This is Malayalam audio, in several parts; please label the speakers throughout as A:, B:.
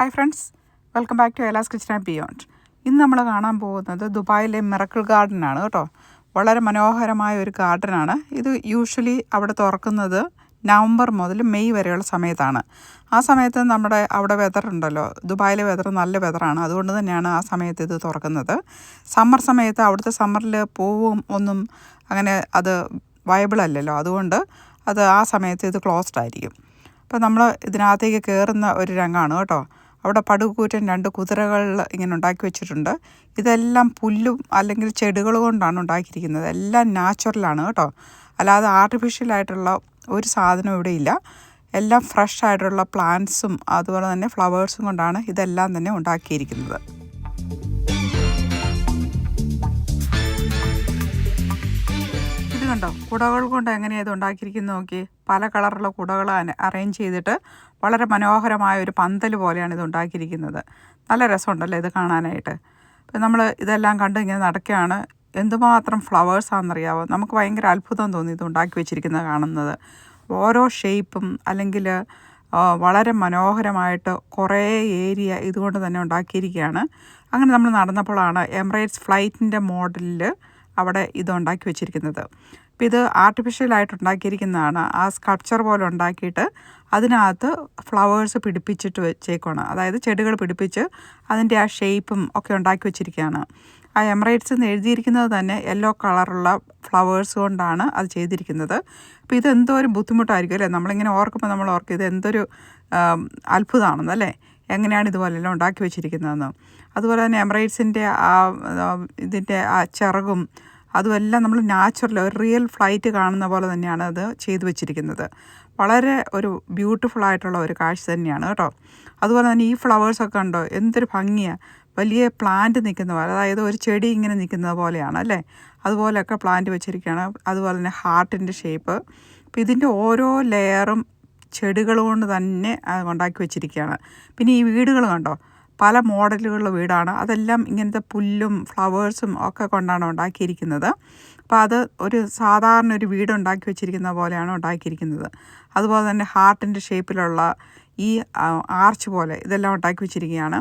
A: Hi friends welcome back to Ela's kitchen and beyond ഇന്ന് നമ്മൾ കാണാൻ പോകുന്നത് ദുബായിലെ മിറക്കിൾ ഗാർഡൻ ആണ് കേട്ടോ. വളരെ മനോഹരമായ ഒരു ഗാർഡനാണ് ഇത് യൂഷ്വലി അവിടെ തുറക്കുന്നത് നവംബർ മുതൽ മെയ് വരെയുള്ള സമയത്താണ്. ആ സമയത്ത് നമ്മുടെ അവിടെ വെതർ ഉണ്ടല്ലോ. ദുബായിലെ വെതർ നല്ല വെതറാണ് അതുകൊണ്ട് തന്നെയാണ് ആ സമയത്ത് ഇത് തുറക്കുന്നത്. സമ്മർ സമയത്ത് അവിടുത്തെ സമ്മറിൽ പോവും ഒന്നും അങ്ങനെ അത് വയബിൾ അല്ലല്ലോ. അതുകൊണ്ട് അത് ആ സമയത്ത് ഇത് ക്ലോസ്ഡ് ആയിരിക്കും. അപ്പോൾ നമ്മൾ ഇതിനകത്തേക്ക് കയറുന്ന ഒരു രംഗമാണ് കേട്ടോ. അവിടെ പടുകൂറ്റൻ രണ്ട് കുതിരകൾ ഇങ്ങനെ ഉണ്ടാക്കി വെച്ചിട്ടുണ്ട്. ഇതെല്ലാം പുല്ലും അല്ലെങ്കിൽ ചെടികൾ കൊണ്ടാണ് ഉണ്ടാക്കിയിരിക്കുന്നത്. എല്ലാം നാച്ചുറലാണ് കേട്ടോ. അല്ലാതെ ആർട്ടിഫിഷ്യൽ ആയിട്ടുള്ള ഒരു സാധനവും ഇവിടെ ഇല്ല. എല്ലാം ഫ്രഷ് ആയിട്ടുള്ള പ്ലാന്റ്സും അതുപോലെ തന്നെ ഫ്ലവേഴ്സും കൊണ്ടാണ് ഇതെല്ലാം തന്നെ ഉണ്ടാക്കിയിരിക്കുന്നത്. കണ്ടോ? കുടകൾ കൊണ്ട് എങ്ങനെയാണ് ഇത് ഉണ്ടാക്കിയിരിക്കുന്നത് നോക്കി. പല കളറുള്ള കുടകൾ അറേഞ്ച് ചെയ്തിട്ട് വളരെ മനോഹരമായ ഒരു പന്തൽ പോലെയാണ് ഇത് ഉണ്ടാക്കിയിരിക്കുന്നത്. നല്ല രസമുണ്ടല്ലോ ഇത് കാണാനായിട്ട്? ഇപ്പം നമ്മൾ ഇതെല്ലാം കണ്ട് ഇങ്ങനെ നടക്കുകയാണ്. എന്തുമാത്രം ഫ്ലവേഴ്സാണെന്നറിയാവോ നമുക്ക് ഭയങ്കര അത്ഭുതം തോന്നി ഇത് ഉണ്ടാക്കി വെച്ചിരിക്കുന്നത് കാണുന്നത്. ഓരോ ഷേപ്പും അല്ലെങ്കിൽ വളരെ മനോഹരമായിട്ട് കുറേ ഏരിയ ഇതുകൊണ്ട് തന്നെ ഉണ്ടാക്കിയിരിക്കുകയാണ്. അങ്ങനെ നമ്മൾ നടന്നപ്പോഴാണ് എമിറേറ്റ്സ് ഫ്ലൈറ്റിന്റെ മോഡലിൽ അവിടെ ഇത് ഉണ്ടാക്കി വെച്ചിരിക്കുന്നത്. അപ്പോൾ ഇത് ആർട്ടിഫിഷ്യലായിട്ട് ഉണ്ടാക്കിയിരിക്കുന്നതാണ് ആ സ്കൾപ്ചർ പോലെ ഉണ്ടാക്കിയിട്ട് അതിനകത്ത് ഫ്ലവേഴ്സ് പിടിപ്പിച്ചിട്ട് വെച്ചേക്കാണ് അതായത് ചെടികൾ പിടിപ്പിച്ച് അതിന്റെ ആ ഷേപ്പും ഒക്കെ ഉണ്ടാക്കി വെച്ചിരിക്കുകയാണ്. ആ എമറേറ്റ്സ് എന്ന് എഴുതിയിരിക്കുന്നത് തന്നെ യെല്ലോ കളറുള്ള ഫ്ലവേഴ്സ് കൊണ്ടാണ് അത് ചെയ്തിരിക്കുന്നത്. അപ്പോൾ ഇത് ഒരു ബുദ്ധിമുട്ടായിരിക്കും അല്ലേ? നമ്മളിങ്ങനെ ഓർക്കുമ്പോൾ നമ്മൾ ഓർക്കും ഇത് എന്തൊരു അത്ഭുതമാണെന്നല്ലേ എങ്ങനെയാണ് ഇതുപോലെല്ലാം ഉണ്ടാക്കി വെച്ചിരിക്കുന്നതെന്ന്. അതുപോലെ തന്നെ എമറേറ്റ്സിന്റെ ആ ഇതിന്റെ ആ ചിറകും അതുമെല്ലാം നമ്മൾ നാച്ചുറൽ ഒരു റിയൽ ഫ്ലൈറ്റ് കാണുന്ന പോലെ തന്നെയാണ് അത് ചെയ്തു വെച്ചിരിക്കുന്നത്. വളരെ ഒരു ബ്യൂട്ടിഫുൾ ആയിട്ടുള്ള ഒരു കാഴ്ച തന്നെയാണ് കേട്ടോ. അതുപോലെ തന്നെ ഈ ഫ്ലവേഴ്സൊക്കെ ഉണ്ടോ എന്തൊരു ഭംഗിയാണ് വലിയ പ്ലാന്റ് നിൽക്കുന്ന പോലെ അതായത് ഒരു ചെടി ഇങ്ങനെ നിൽക്കുന്നത് പോലെയാണ് അല്ലേ? അതുപോലെയൊക്കെ പ്ലാന്റ് വെച്ചിരിക്കുകയാണ്. അതുപോലെ തന്നെ ഹാർട്ടിന്റെ ഷേപ്പ്. അപ്പോൾ ഇതിന്റെ ഓരോ ലെയറും ചെടികൾ കൊണ്ട് തന്നെ ഉണ്ടാക്കി വെച്ചിരിക്കുകയാണ്. പിന്നെ ഈ വീടുകൾ കണ്ടോ? പല മോഡലുകളുള്ള വീടാണ്. അതെല്ലാം ഇങ്ങനത്തെ പുല്ലും ഫ്ലവേഴ്സും ഒക്കെ കൊണ്ടാണ് ഉണ്ടാക്കിയിരിക്കുന്നത്. അപ്പോൾ അത് ഒരു സാധാരണ ഒരു വീട് ഉണ്ടാക്കി വെച്ചിരിക്കുന്ന പോലെയാണ് ഉണ്ടാക്കിയിരിക്കുന്നത്. അതുപോലെ തന്നെ ഹാർട്ടിന്റെ ഷേപ്പിലുള്ള ഈ ആർച്ച് പോലെ ഇതെല്ലാം ഉണ്ടാക്കി വെച്ചിരിക്കുകയാണ്.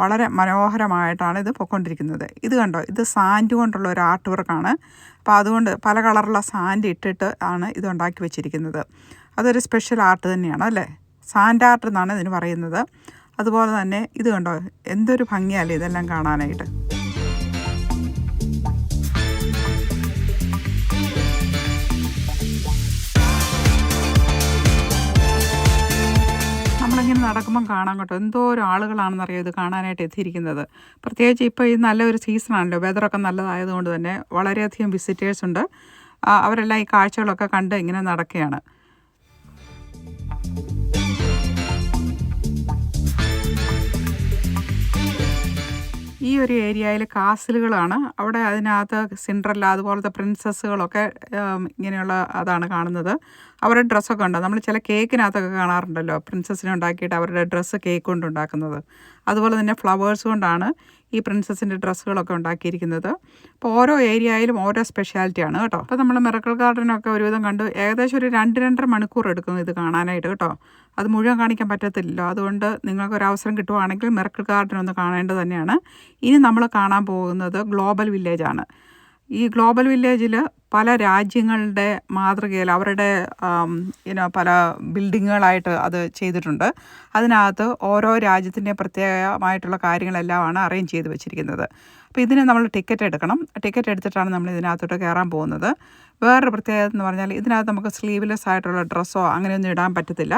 A: വളരെ മനോഹരമായിട്ടാണ് ഇത് പൊയ്ക്കൊണ്ടിരിക്കുന്നത്. ഇത് കണ്ടോ? ഇത് സാൻഡ് കൊണ്ടുള്ള ഒരു ആർട്ട് വർക്കാണ്. അപ്പോൾ അതുകൊണ്ട് പല കളറുള്ള സാൻഡ് ഇട്ടിട്ട് ആണ് ഇത് ഉണ്ടാക്കി വെച്ചിരിക്കുന്നത്. അതൊരു സ്പെഷ്യൽ ആർട്ട് തന്നെയാണ് അല്ലേ? സാൻഡ് ആർട്ട് എന്നാണ് ഇതിന് പറയുന്നത്. അതുപോലെ തന്നെ ഇത് കണ്ടോ? എന്തൊരു ഭംഗിയല്ലേ ഇതെല്ലാം കാണാനായിട്ട്. നമ്മളിങ്ങനെ നടക്കുമ്പം കാണാൻ കേട്ടോ എന്തോരം ആളുകളാണെന്നറിയാം ഇത് കാണാനായിട്ട് എത്തിയിരിക്കുന്നത്. പ്രത്യേകിച്ച് ഇപ്പോൾ ഈ നല്ലൊരു സീസണാണല്ലോ വെതറൊക്കെ നല്ലതായതുകൊണ്ട് തന്നെ വളരെയധികം വിസിറ്റേഴ്സ് ഉണ്ട്. അവരെല്ലാം ഈ കാഴ്ചകളൊക്കെ കണ്ട് ഇങ്ങനെ നടക്കുകയാണ്. ഈ ഒരു ഏരിയയിൽ കാസിലുകളാണ്. അവിടെ അതിനകത്ത് സിൻഡ്രല്ല അതുപോലത്തെ പ്രിൻസസ്സുകളൊക്കെ ഇങ്ങനെയുള്ള അതാണ് കാണുന്നത്. അവരുടെ ഡ്രസ്സൊക്കെ ഉണ്ട്? നമ്മൾ ചില കേക്കിനകത്തൊക്കെ കാണാറുണ്ടല്ലോ പ്രിൻസസ്സിനെ ഉണ്ടാക്കിയിട്ട് അവരുടെ ഡ്രസ്സ് കേക്ക് കൊണ്ട് ഉണ്ടാക്കുന്നത്. അതുപോലെ തന്നെ ഫ്ലവേഴ്സ് കൊണ്ടാണ് ഈ പ്രിൻസസിന്റെ ഡ്രസ്സുകളൊക്കെ ഉണ്ടാക്കിയിരിക്കുന്നത്. അപ്പോൾ ഓരോ ഏരിയയിലും ഓരോ സ്പെഷ്യാലിറ്റി ആണ് കേട്ടോ. അപ്പോൾ നമ്മൾ മിറക്കിൾ ഗാർഡനൊക്കെ ഒരുവിധം കണ്ടു. ഏകദേശം ഒരു രണ്ട് രണ്ടര മണിക്കൂർ എടുക്കും ഇത് കാണാനായിട്ട് കേട്ടോ. അത് മുഴുവൻ കാണിക്കാൻ പറ്റത്തില്ലല്ലോ. അതുകൊണ്ട് നിങ്ങൾക്ക് ഒരു അവസരം കിട്ടുവാണെങ്കിൽ മിറക്കിൾ ഗാർഡൻ ഒന്ന് കാണേണ്ടത് തന്നെയാണ്. ഇനി നമ്മൾ കാണാൻ പോകുന്നത് ഗ്ലോബൽ വില്ലേജാണ് ഈ ഗ്ലോബൽ വില്ലേജിൽ പല രാജ്യങ്ങളുടെ മാതൃകയിൽ അവരുടെ ഇനോ പല ബിൽഡിങ്ങുകളായിട്ട് അത് ചെയ്തിട്ടുണ്ട്. അതിനകത്ത് ഓരോ രാജ്യത്തിന്റെ പ്രത്യേകമായിട്ടുള്ള കാര്യങ്ങളെല്ലാമാണ് അറേഞ്ച് ചെയ്ത് വെച്ചിരിക്കുന്നത്. അപ്പോൾ ഇതിന് നമ്മൾ ടിക്കറ്റ് എടുക്കണം. ടിക്കറ്റ് എടുത്തിട്ടാണ് നമ്മൾ ഇതിനകത്തോട്ട് കയറാൻ പോകുന്നത്. വേറൊരു പ്രത്യേകത എന്ന് പറഞ്ഞാൽ ഇതിനകത്ത് നമുക്ക് സ്ലീവ്ലെസ് ആയിട്ടുള്ള ഡ്രസ്സോ അങ്ങനെയൊന്നും ഇടാൻ പറ്റത്തില്ല.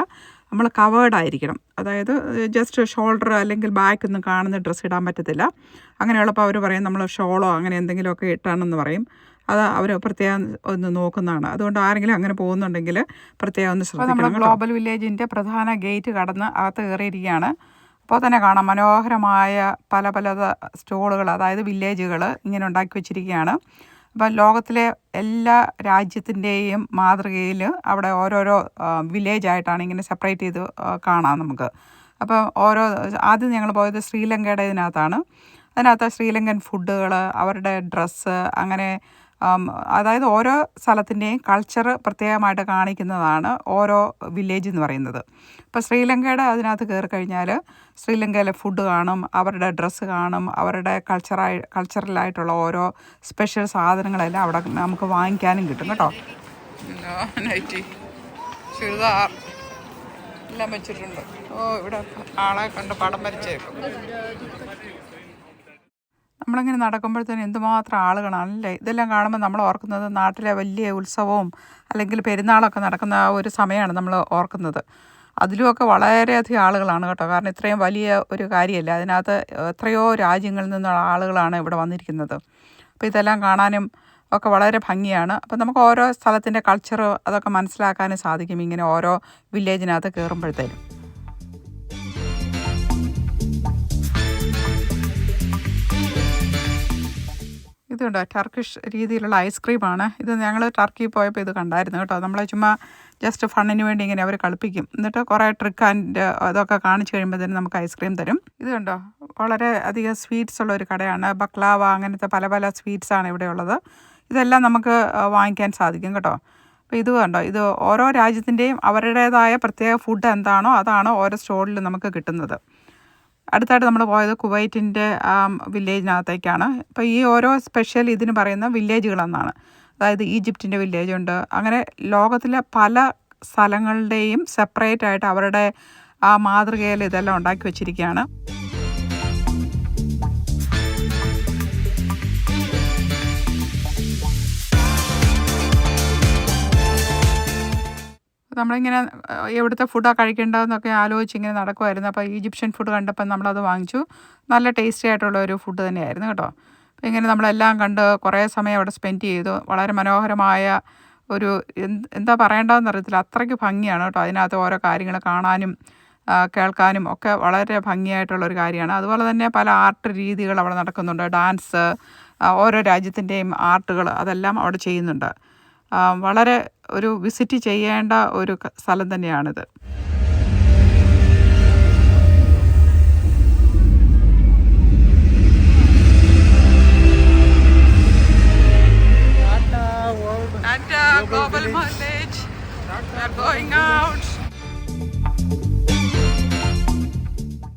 A: നമ്മൾ കവേർഡ് ആയിരിക്കണം. അതായത് ജസ്റ്റ് ഷോൾഡർ അല്ലെങ്കിൽ ബാക്ക് ഒന്നും കാണുന്ന ഡ്രസ്സ് ഇടാൻ പറ്റത്തില്ല. അങ്ങനെയുള്ളപ്പോൾ അവർ പറയും നമ്മൾ ഷോളോ അങ്ങനെ എന്തെങ്കിലുമൊക്കെ ഇട്ടാണെന്ന് പറയും. അത് അവർ പ്രത്യേകം ഒന്ന് നോക്കുന്നതാണ്. അതുകൊണ്ട് ആരെങ്കിലും അങ്ങനെ പോകുന്നുണ്ടെങ്കിൽ പ്രത്യേകം ഒന്ന് ശ്രദ്ധിക്കണം ഗ്ലോബൽ വില്ലേജിന്റെ പ്രധാന ഗേറ്റ് കടന്ന് അകത്ത് കയറിയിരിക്കുകയാണ്. അപ്പോൾ തന്നെ കാണാം മനോഹരമായ പല പല സ്റ്റോളുകൾ അതായത് വില്ലേജുകൾ ഇങ്ങനെ ഉണ്ടാക്കി വെച്ചിരിക്കുകയാണ്. അപ്പം ലോകത്തിലെ എല്ലാ രാജ്യത്തിന്റെയും മാതൃകയിൽ അവിടെ ഓരോരോ വില്ലേജായിട്ടാണ് ഇങ്ങനെ സെപ്പറേറ്റ് ചെയ്ത് കാണാം നമുക്ക്. അപ്പോൾ ഓരോ ആദ്യം ഞങ്ങൾ പോയത് ശ്രീലങ്കയുടെ ഇതിനകത്താണ്. അതിനകത്ത് ശ്രീലങ്കൻ ഫുഡുകൾ അവരുടെ ഡ്രസ്സ് അങ്ങനെ അതായത് ഓരോ സ്ഥലത്തിന്റെയും കൾച്ചർ പ്രത്യേകമായിട്ട് കാണിക്കുന്നതാണ് ഓരോ വില്ലേജ് എന്ന് പറയുന്നത്. ഇപ്പോൾ ശ്രീലങ്കയുടെ അതിനകത്ത് കയറി കഴിഞ്ഞാൽ ശ്രീലങ്കയിലെ ഫുഡ് കാണും അവരുടെ ഡ്രസ്സ് കാണും അവരുടെ കൾച്ചറായി കൾച്ചറലായിട്ടുള്ള ഓരോ സ്പെഷ്യൽ സാധനങ്ങളെല്ലാം അവിടെ നമുക്ക് വാങ്ങിക്കാനും കിട്ടും കേട്ടോ. എല്ലാം വെച്ചിട്ടുണ്ട്. ഓ ഇവിടെ ആളെ കണ്ട് പടം വരച്ചേക്കും. നമ്മളിങ്ങനെ നടക്കുമ്പോഴത്തേനും എന്തുമാത്രം ആളുകളാണ് അല്ലേ ഇതെല്ലാം കാണുമ്പോൾ നമ്മൾ ഓർക്കുന്നത് നാട്ടിലെ വലിയ ഉത്സവവും അല്ലെങ്കിൽ പെരുന്നാളൊക്കെ നടക്കുന്ന ആ ഒരു സമയമാണ് നമ്മൾ ഓർക്കുന്നത്. അതിലുമൊക്കെ വളരെയധികം ആളുകളാണ് കേട്ടോ. കാരണം ഇത്രയും വലിയ ഒരു കാര്യമല്ല. അതിനകത്ത് എത്രയോ രാജ്യങ്ങളിൽ നിന്നുള്ള ആളുകളാണ് ഇവിടെ വന്നിരിക്കുന്നത്. അപ്പോൾ ഇതെല്ലാം കാണാനും ഒക്കെ വളരെ ഭംഗിയാണ്. അപ്പോൾ നമുക്ക് ഓരോ സ്ഥലത്തിന്റെ കൾച്ചർ അതൊക്കെ മനസ്സിലാക്കാനും സാധിക്കും ഇങ്ങനെ ഓരോ വില്ലേജിനകത്ത് കയറുമ്പോഴത്തേനും കണ്ടോ ടർക്കിഷ് രീതിയിലുള്ള ഐസ്ക്രീമാണ് ഇത് ഞങ്ങൾ ടർക്കി പോയപ്പോൾ ഇത് കണ്ടായിരുന്നു കേട്ടോ. നമ്മളെ ചുമ്മാ ജസ്റ്റ് ഫണ്ണിന് വേണ്ടി ഇങ്ങനെ അവർ കളിപ്പിക്കും. എന്നിട്ട് കുറേ ട്രിക്ക് ആൻഡ് അതൊക്കെ കാണിച്ചു കഴിയുമ്പോഴത്തേനും നമുക്ക് ഐസ്ക്രീം തരും. ഇത് കണ്ടോ? വളരെ അധികം സ്വീറ്റ്സ് ഉള്ള ഒരു കടയാണ്. ബക്ലാവ അങ്ങനത്തെ പല പല സ്വീറ്റ്സ് ആണ് ഇവിടെ ഉള്ളത്. ഇതെല്ലാം നമുക്ക് വാങ്ങിക്കാൻ സാധിക്കും കേട്ടോ. അപ്പോൾ ഇത് കണ്ടോ? ഇത് ഓരോ രാജ്യത്തിന്റെയും അവരുടേതായ പ്രത്യേക ഫുഡ് എന്താണോ അതാണ് ഓരോ സ്റ്റോളിൽ നമുക്ക് കിട്ടുന്നത്. അടുത്തായിട്ട് നമ്മൾ പോയത് കുവൈറ്റിന്റെ വില്ലേജിനകത്തേക്കാണ്. അപ്പോൾ ഈ ഓരോ സ്പെഷ്യൽ ഇതിന് പറയുന്ന വില്ലേജുകളെന്നാണ്. അതായത് ഈജിപ്തിന്റെ വില്ലേജ് ഉണ്ട് അങ്ങനെ ലോകത്തിലെ പല സ്ഥലങ്ങളുടെയും സെപ്പറേറ്റ് ആയിട്ട് അവരുടെ ആ മാതൃകയിൽ ഇതെല്ലാം ഉണ്ടാക്കി വെച്ചിരിക്കുകയാണ്. നമ്മളിങ്ങനെ എവിടുത്തെ ഫുഡാണ് കഴിക്കേണ്ടതെന്നൊക്കെ ആലോചിച്ച് ഇങ്ങനെ നടക്കുമായിരുന്നു അപ്പോൾ ഈജിപ്ഷ്യൻ ഫുഡ് കണ്ടപ്പോൾ നമ്മളത് വാങ്ങിച്ചു. നല്ല ടേസ്റ്റി ആയിട്ടുള്ള ഒരു ഫുഡ് തന്നെയായിരുന്നു കേട്ടോ. അപ്പോൾ ഇങ്ങനെ നമ്മളെല്ലാം കണ്ട് കുറേ സമയം അവിടെ സ്പെൻഡ് ചെയ്തു. വളരെ മനോഹരമായ ഒരു എന്ത് പറയേണ്ടതെന്ന് അറിയത്തില്ല. അത്രയ്ക്ക് ഭംഗിയാണ് കേട്ടോ. അതിനകത്ത് ഓരോ കാര്യങ്ങൾ കാണാനും കേൾക്കാനും ഒക്കെ വളരെ ഭംഗിയായിട്ടുള്ളൊരു കാര്യമാണ്. അതുപോലെ തന്നെ പല ആർട്ട് രീതികൾ അവിടെ നടക്കുന്നുണ്ട്. ഡാൻസ് ഓരോ രാജ്യത്തിന്റെയും ആർട്ടുകൾ അതെല്ലാം അവിടെ ചെയ്യുന്നുണ്ട്. വളരെ ഒരു വിസിറ്റ് ചെയ്യേണ്ട ഒരു സ്ഥലം തന്നെയാണിത് global village. We are going out.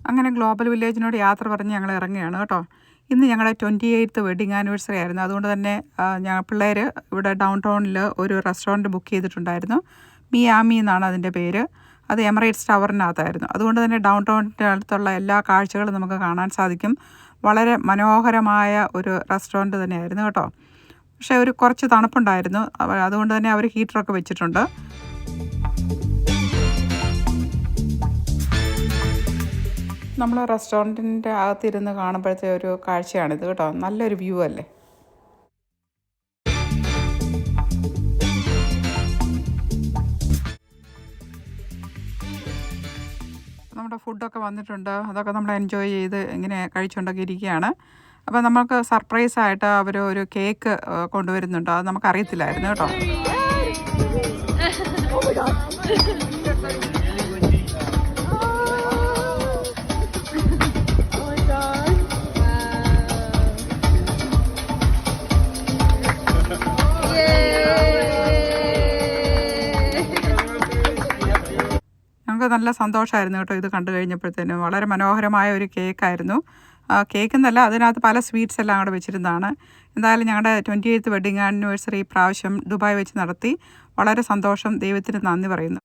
A: അങ്ങനെ ഗ്ലോബൽ വില്ലേജിനോട് യാത്ര പറഞ്ഞ് ഞങ്ങൾ ഇറങ്ങുകയാണ് കേട്ടോ ഇന്ന് ഞങ്ങളുടെ ട്വന്റി എയ്ത്ത് വെഡിങ് ആനിവേഴ്സറി ആയിരുന്നു. അതുകൊണ്ട് തന്നെ ഞങ്ങൾ പിള്ളേർ ഇവിടെ ഡൗൺ ടൗണിൽ ഒരു റെസ്റ്റോറന്റ് ബുക്ക് ചെയ്തിട്ടുണ്ടായിരുന്നു. മിയാമി എന്നാണ് അതിന്റെ പേര്. അത് എമറേറ്റ്സ് ടവറിനകത്തായിരുന്നു അതുകൊണ്ട് തന്നെ ഡൗൺ ടൗണിന്റെ അടുത്തുള്ള എല്ലാ കാഴ്ചകളും നമുക്ക് കാണാൻ സാധിക്കും. വളരെ മനോഹരമായ ഒരു റെസ്റ്റോറന്റ് തന്നെയായിരുന്നു കേട്ടോ. പക്ഷേ ഒരു കുറച്ച് തണുപ്പുണ്ടായിരുന്നു. അതുകൊണ്ട് തന്നെ അവർ ഹീറ്ററൊക്കെ വെച്ചിട്ടുണ്ട്. നമ്മൾ റെസ്റ്റോറന്റിന്റെ അകത്തിരുന്ന് കാണുമ്പോഴത്തെ ഒരു കാഴ്ചയാണിത് കേട്ടോ. നല്ലൊരു വ്യൂ അല്ലേ? നമ്മുടെ ഫുഡൊക്കെ വന്നിട്ടുണ്ട്. അതൊക്കെ നമ്മൾ എൻജോയ് ചെയ്ത് ഇങ്ങനെ കഴിച്ചുകൊണ്ടൊക്കെ ഇരിക്കുകയാണ്. അപ്പോൾ നമുക്ക് സർപ്രൈസ് ആയിട്ട് അവർ ഒരു കേക്ക് കൊണ്ടുവരുന്നുണ്ട്. അത് നമുക്ക് അറിയത്തില്ലായിരുന്നു കേട്ടോ ഞങ്ങൾക്ക് നല്ല സന്തോഷമായിരുന്നു കേട്ടോ ഇത് കണ്ടു കഴിഞ്ഞപ്പോഴത്തേനും. വളരെ മനോഹരമായ ഒരു കേക്കായിരുന്നു. കേക്ക് എന്നല്ല അതിനകത്ത് പല സ്വീറ്റ്സ് എല്ലാം അവിടെ വെച്ചിരുന്നതാണ്. എന്തായാലും ഞങ്ങളുടെ ട്വന്റി എയ്ത്ത് വെഡിങ് ആനിവേഴ്സറി പ്രാവശ്യം ദുബായ് വെച്ച് നടത്തി വളരെ സന്തോഷം ദൈവത്തിന് നന്ദി പറയുന്നു.